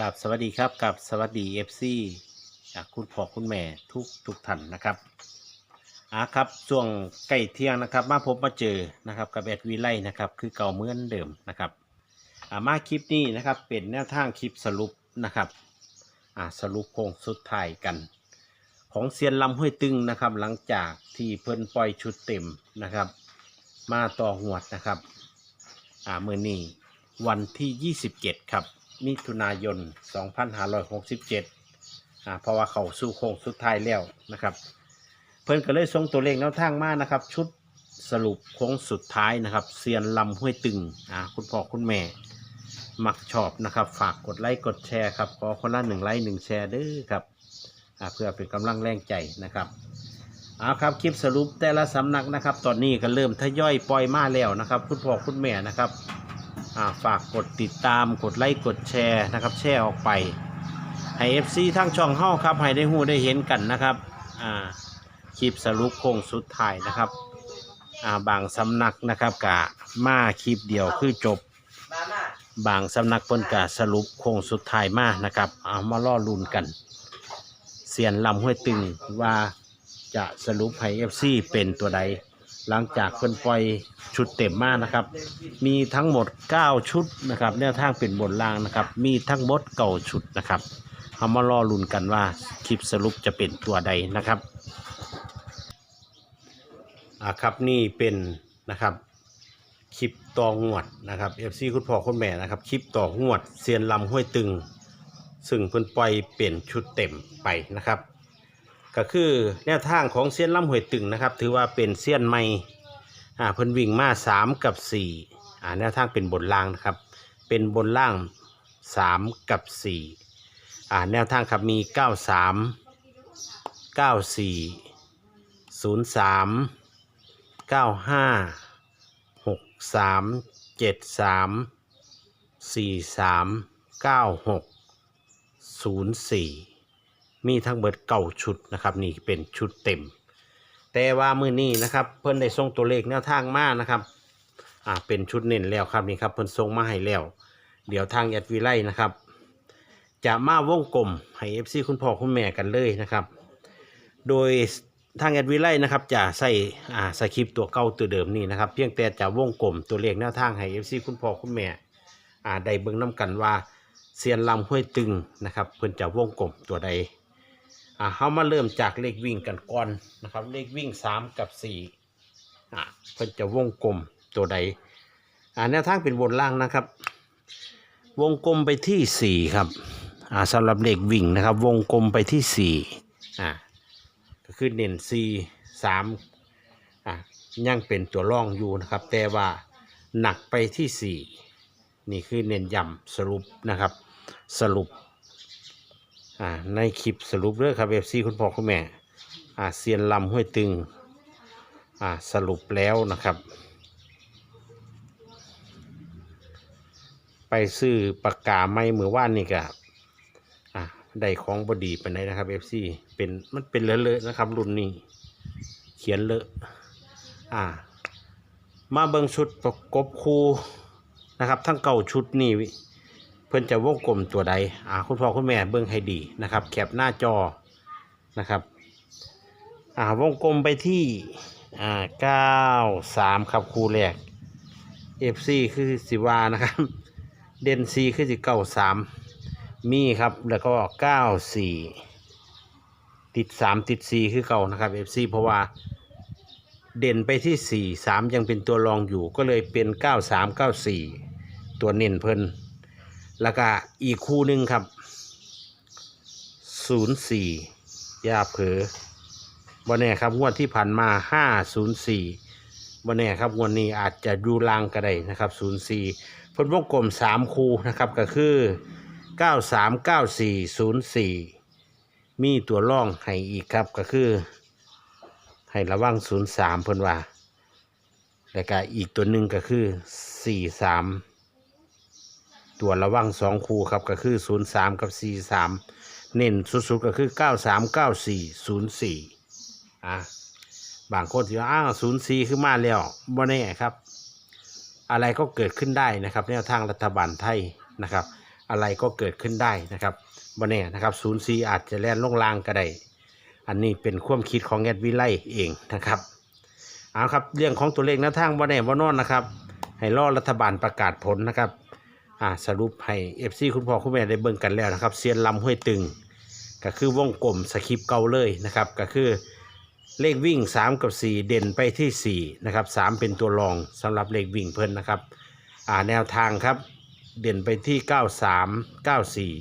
กับสวัสดีครับกับสวัสดีเอฟซีจากคุณพ่อคุณแม่ทุกทุกท่านนะครับอ่าครับช่วงใกล้เที่ยงนะครับ มาพบมาเจอนะครับกับแอดวีไลนะครับคือเก่าเหมือนเดิมนะครับอ่ามาคลิปนี้นะครับเป็นแนวทางคลิปสรุปนะครับอ่าสรุปโค้งสุดท้ายกัน ของเซียนลำห้วยตึงนะครับหลังจากที่เพิ่นปล่อยชุดเต็มนะครับ มาต่อหวดนะครับอ่ามือนี้วันที่ 27 ครับ มิถุนายน 2567อ่าเพราะว่าเขาสู่โค้งสุดท้ายแล้วนะครับ เพิ่นก็เลยส่งตัวเลขแนวทางมานะครับ ชุดสรุปโค้งสุดท้ายนะครับเซียนลำห้วยตึงอ่าคุณพ่อคุณแม่ มักชอบนะครับ ฝากกดไลค์กดแชร์ครับขอคนละหนึ่งไลค์หนึ่งแชร์ด้อครับอ่าเพื่อเป็นกำลังแรงใจนะครับเอาครับคลิปสรุปแต่ละสำนักนะครับ ตอนนี้ก็เริ่มทยอยปล่อยมาแล้วนะครับ คุณพ่อคุณแม่นะครับ ฝากกดติดตามกดไลค์กดแชร์นะครับ แชร์ออกไปให้ FC ทั้งช่องเฮ้าครับ ให้ได้หูได้เห็นกันนะครับคลิปสรุปโค้งสุดท้ายนะครับบางสำนักนะครับกะมาคลิปเดียวคือจบบางสำนักเพิ่นกะสรุปโค้งสุดท้ายมานะครับเอามาล่อลุนกันเสียนลำห้วยตึงว่าจะสรุปให้ FC เป็นตัวใด หลังจากเพิ่นปล่อยชุดเต็มมากนะครับ มีทั้งหมด 9 ชุดนะครับแนวทางเป็นบนล่างนะครับ มีทั้งหมดเก่าชุดนะครับเอามารอลุ้นกันว่าคลิปสรุปจะเป็นตัวใดนะครับอ่าครับนี่เป็นนะครับคลิปต่องวดนะครับ FC คุณพ่อคุณแม่นะครับคลิปต่องวดเซียนลำห้วยตึง ซึ่งเพิ่นปล่อยเป็นชุดเต็มไปนะครับ ก็คือแนวทางของเซียนลำหวยตึงนะครับ ถือว่าเป็นเซียนใหม่อ่าเพิ่นวิ่งมาสามกับสี่อ่าแนวทางเป็นบนล่างนะครับ เป็นบนล่างสามกับสี่อ่าแนวทางครับมีเก้าสามเก้าสี่ศูนย์สามเก้าห้าหกสามเจ็ดสามสี่สามเก้าหกศูนย์สี่ มีทั้งเบิดเก่าชุดนะครับนี่เป็นชุดเต็ม แต่ว่ามือนี้นะครับเพิ่นได้ส่งตัวเลขแนวทางมานะครับอ่าเป็นชุดเน้นแล้วครับนี่ครับเพิ่นส่งมาให้แล้ว เดี๋ยวทางแอดวีไลนะครับ จะมาวงกลมให้เอฟซีคุณพ่อคุณแม่กันเลยนะครับ โดยทางแอดวีไลนะครับจะใส่อ่าสคริปต์ตัวเก่าตัวเดิมนี่นะครับ เพียงแต่จะวงกลมตัวเลขแนวทางให้เอฟซีคุณพ่อคุณแม่อ่าได้เบิ่งน้กันว่าเซียนลำห้วยตึงนะครับ เพิ่นจะวงกลมตัวใด อ่าเขามาเริ่มจากเลขวิ่งกันก่อนนะครับ เลขวิ่งสามกับสี่อ่าเพิ่นจะวงกลมตัวใดอ่าแนวทางเป็นบนล่างนะครับ วงกลมไปที่สี่ครับอ่าสำหรับเลขวิ่งนะครับ วงกลมไปที่สี่อ่าก็คือเน้นสี่สามอ่ายังเป็นตัวร่องอยู่นะครับ แต่ว่าหนักไปที่สี่นี่คือเน้นย้ำสรุปนะครับ สรุป อ่าในคลิปสรุปเรื่องครับเอฟซีคุณพ่อคุณแม่อ่าเซียนลำห้วยตึงอ่าสรุปแล้วนะครับ ไปซื้อปากกาไม่มือว่านนี่ก็อ่าได้ของบอดีไปไหนนะครับเอฟซีเป็นมันเป็นเลอะๆนะครับ รุ่นนี้เขียนเลอะอ่า มาเบิ่งชุดประกบคูนะครับ ทั้งเก่าชุดนี่ เพื่อนจะวงกลมตัวใดอ่าคุณพ่อคุณแม่เบิ่งให้ดีนะครับ แคปหน้าจอนะครับอ่าวงกลมไปที่อ่าเก้าสามครับคูแรก FC คือสิวานะครับ เดนซีคือสิเก้าสามมีครับแล้วก็เก้าสี่ติดสามติดสี่คือเก่านะครับ FC เพราะว่าเด่นไปที่สี่สามยังเป็นตัวรองอยู่ก็เลยเป็นเก้าสามเก้าสี่ตัวเน้นเพิ่น แล้วก็อีกคู่หนึ่งครับศูนย์สี่ยาเผลอบ่แน่ครับงวดที่ผ่านมาห้าศูนย์สี่บ่แน่ครับงวดนี้อาจจะดูลางก็ได้นะครับศูนย์สี่เพิ่นวงกลมสามคู่นะครับก็คือเก้าสามเก้าสี่ศูนย์สี่มีตัวร่องให้อีกครับก็คือ ให้ระวังศูนย์สามเพิ่นว่าแล้วก็อีกตัวหนึ่งก็คือสี่สาม ตัวระวังสองคู่ครับก็คือ 0 3 กับ 4 3 เน้นสุดๆก็คือ 9 3 9 4 0 4อะบางคนที่ว่าอ้าว0 4คือมาแล้วบ่แน่ครับ อะไรก็เกิดขึ้นได้นะครับแนวทางรัฐบาลไทยนะครับ อะไรก็เกิดขึ้นได้นะครับบนแน่นะครับศูนย์ซีอาจจะแล่นลงลางก็ได้อันนี้เป็นความคิดของแอดวิไลเองนะครับเอาครับเรื่องของตัวเลขแนวทางบนแน่บนนอนนะครับให้รอรัฐบาลประกาศผลนะครับ อ่าสรุปให้เอฟซีคุณพ่อคุณแม่ได้เบิ่งกันแล้วนะครับเซียนลำห้วยตึง ก็คือวงกลมสคริปต์เก่าเลยนะครับ ก็คือเลขวิ่ง 3 กับ 4 เด่นไปที่ 4 นะครับ 3 เป็นตัวรองสำหรับเลขวิ่งเพิ่นนะครับอ่าแนวทางครับเด่นไปที่ 93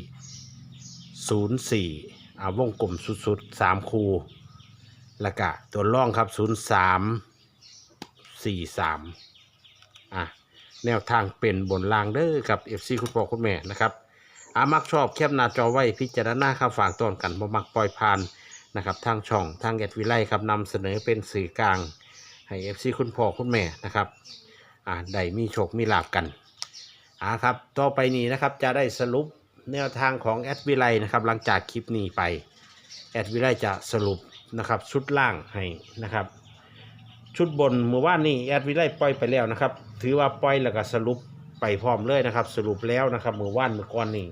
94 04อ่าวงกลมสุดๆ 3 คูแล้วก็ตัวร่องครับ 03 43อะ แนวทางเป็นบนรางเด้อกับ FC คุณพ่อคุณแม่นะครับอามักชอบแคบหน้าจอไว้พิจารณาครับฝากต้อนกันบ่มักปล่อยผ่านนะครับทางช่องทางแอดวิไลครับนำเสนอเป็นสื่อกลาง ให้เอฟซีคุณพ่อคุณแม่นะครับอ่าได้มีโชคมีลาบกันอ่าครับต่อไปนี้นะครับจะได้สรุปแนวทางของแอดวิไลนะครับหลังจากคลิปนี้ไปแอดวิไลจะสรุปนะครับชุดล่างให้นะครับ ชุดบนเมื่อวานนี้แอดวิไลปล่อยไปแล้วนะครับ ถือว่าปล่อยแล้วก็สรุปไปพร้อมเลยนะครับ สรุปแล้วนะครับเมื่อวานเมื่อก่อนนี้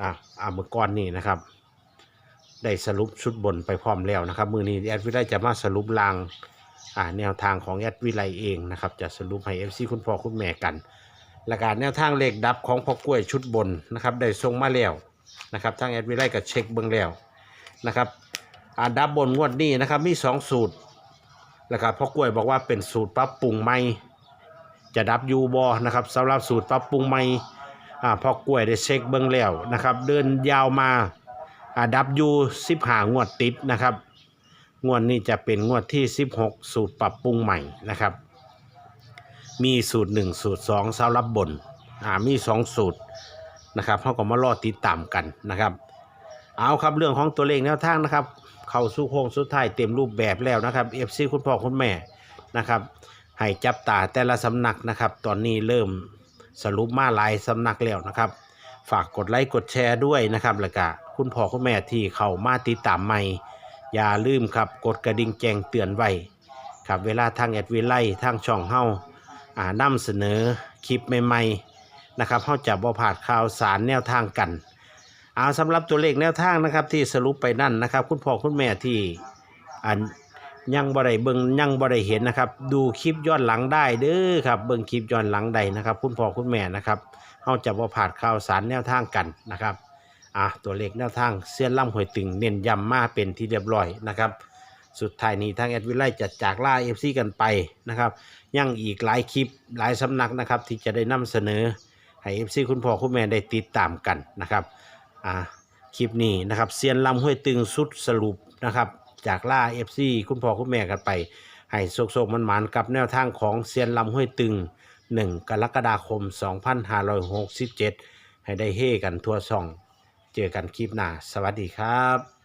อ่าอ่าเมื่อก่อนนี้นะครับ ได้สรุปชุดบนไปพร้อมแล้วนะครับ มือนี้แอดวิไลจะมาสรุปรางอ่าแนวทางของแอดวิไลเองนะครับ จะสรุปให้เอฟซีคุณพ่อคุณแม่กันและกการแนวทางเลขดับของพ่อกล้วยชุดบนนะครับ ได้ส่งมาแล้วนะครับทางแอดวิไลก็เช็คเบิ้องแล้วนะครับอ่าดับบนงวดนี้นะครับมีสองสูตร แล้วก็พ่อกล้วยบอกว่าเป็นสูตรปรับปรุงใหม่จะดับยูบอนะครับสำหรับสูตรปรับปรุงใหม่อ่าพ่อกล้วยได้เช็คเบิ้องแล้วนะครับ เดินยาวมาอ่าดับยูสิบหางวดติดนะครับ งวดนี้จะเป็นงวดที่ 16 สูตรปรับปรุงใหม่นะครับ มีสูตร 1 สูตร2สำหรับบนอ่ามี 2 สูตรนะครับเขาก็มารอติดตามกันนะครับ เอาครับเรื่องของตัวเลขแนวทางนะครับ เข้าสู่โค้งสุดท้ายเต็มรูปแบบแล้วนะครับ FC คุณพ่อคุณแม่นะครับให้จับตาแต่ละสำนักนะครับ ตอนนี้เริ่มสรุปมาหลายสำนักแล้วนะครับ ฝากกดไลค์กดแชร์ด้วยนะครับแล้วก็คุณพ่อคุณแม่ที่เข้ามาติดตามใหม่ อย่าลืมครับกดกระดิ่งแจ้งเตือนไว้ครับเวลาทางแอดวิไลทางช่องเฮาอ่านำเสนอคลิปใหม่ๆนะครับเฮาจะบ่พลาดข่าวสารแนวทางกัน เอาสำหรับตัวเลขแนวทางนะครับ ที่สรุปไปนั่นนะครับ คุณพ่อคุณแม่ที่อันยังบ่ได้เบิ่งยังบ่ได้เห็นนะครับ ดูคลิปย้อนหลังได้เด้อครับเบิ่งคลิปย้อนหลังได้นะครับ คุณพ่อคุณแม่นะครับเฮาจะบ่พลาดข่าวสารแนวทางกันนะครับอะตัวเลขแนวทางเสี้ยนล่ำหวยตึงเน้นย้ำมาเป็นที่เรียบร้อยนะครับ สุดท้ายนี้ทางแอดวิไลจะจากล่า FC กันไปนะครับยังอีกหลายคลิปหลายสำนักนะครับที่จะได้นำเสนอให้ FC คุณพ่อคุณแม่ได้ติดตามกันนะครับ อะคลิปนี้นะครับเซียนลำห้วยตึงสุดสรุปนะครับจากล่า FC คุณพ่อคุณแม่กันไป ให้โศกๆมันหมานกับแนวทางของเซียนลำห้วยตึง 1 กรกฎาคม 2567 ให้ได้เฮกันทั่วช่อง เจอกันคลิปหน้า สวัสดีครับ